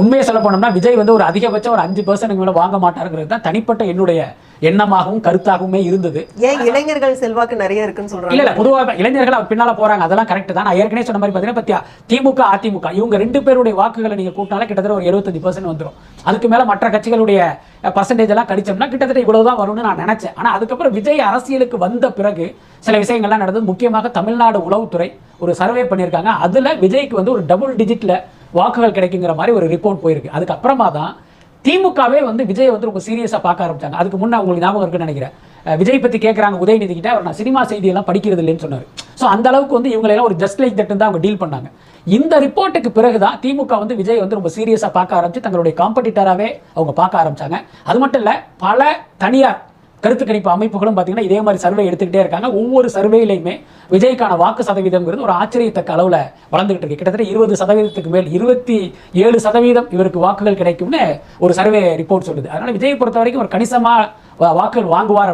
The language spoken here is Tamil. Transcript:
உண்மையை சொல்ல போனோம்னா விஜய் வந்து ஒரு அதிகபட்சம் ஒரு அஞ்சு பர்சன்ட் மேல வாங்க மாட்டாருங்கிறது தான் தனிப்பட்ட என்னுடைய எண்ணமாகவும் கருத்தாகவுமே இருந்தது. ஏன் இளைஞர்கள் செல்வாக்கு நிறைய இருக்குன்னு சொல்றாங்க? இல்ல பொதுவாக இளைஞர்கள் பின்னால போறாங்க அதெல்லாம் கரெக்ட் தான். நான் ஏற்கனவே சொன்ன மாதிரி பாத்தீங்கன்னா திமுக அதிமுக இவங்க ரெண்டு பேருடைய வாக்குகளை நீங்க கூட்டினாலே கிட்டத்தட்ட ஒரு 75% பர்சன்ட் வந்துடும் அதுக்கு மேல மற்ற கட்சிகளுடைய பர்சன்டேஜ் எல்லாம் கடிச்சோம்னா கிட்டத்தட்ட இவ்வளவுதான் வரும்னு நான் நினைச்சேன். ஆனா அதுக்கப்புறம் விஜய் அரசியலுக்கு வந்த பிறகு சில விஷயங்கள்லாம் நடந்தது. முக்கியமாக தமிழ்நாடு உளவுத்துறை ஒரு சர்வே பண்ணியிருக்காங்க. அதுல விஜய்க்கு வந்து ஒரு டபுள் டிஜிட்ல வாக்குகள் கிடைக்குங்கிற மாதிரி ஒரு ரிப்போர்ட் போயிருக்கு. அதுக்கப்புறமா தான் திமுகவே வந்து விஜய் வந்து ரொம்ப சீரியஸாக பார்க்க ஆரம்பிச்சாங்க. அதுக்கு முன்ன உங்களுக்கு ஞாபகம் இருக்குன்னு நினைக்கிறேன். விஜய் பற்றி கேட்குறாங்க உதயநிதி கிட்ட அவர் நான் சினிமா செய்தியெல்லாம் படிக்கிறது இல்லைன்னு சொன்னார். ஸோ அந்த அளவுக்கு வந்து இவங்களெல்லாம் ஒரு ஜஸ்ட் லைக் தட்டு தான் அவங்க டீல் பண்ணாங்க. இந்த ரிப்போர்ட்டுக்கு பிறகு தான் திமுக வந்து விஜய் வந்து ரொம்ப சீரியஸாக பார்க்க ஆரம்பிச்சு தங்களுடைய காம்படிட்டராகவே அவங்க பார்க்க ஆரம்பிச்சாங்க. அது மட்டும் இல்லை பல தனியார் கருத்து கணிப்பு அமைப்புகளும் பார்த்தீங்கன்னா இதே மாதிரி சர்வே எடுத்துக்கிட்டே இருக்காங்க. ஒவ்வொரு சர்வேலையுமே விஜய்க்கான வாக்கு சதவீதம்ங்கிறது ஒரு ஆச்சரியத்தக்க அளவில் வளர்ந்துகிட்டு இருக்கு. கிட்டத்தட்ட இருபது சதவீதத்துக்கு மேல் இருபத்தி ஏழு சதவீதம் இவருக்கு வாக்குகள் கிடைக்கும்னு ஒரு சர்வே ரிப்போர்ட் சொல்லுது. அதனால விஜய் பொறுத்த வரைக்கும் ஒரு கணிசமா வாக்குகள் வாங்குவார்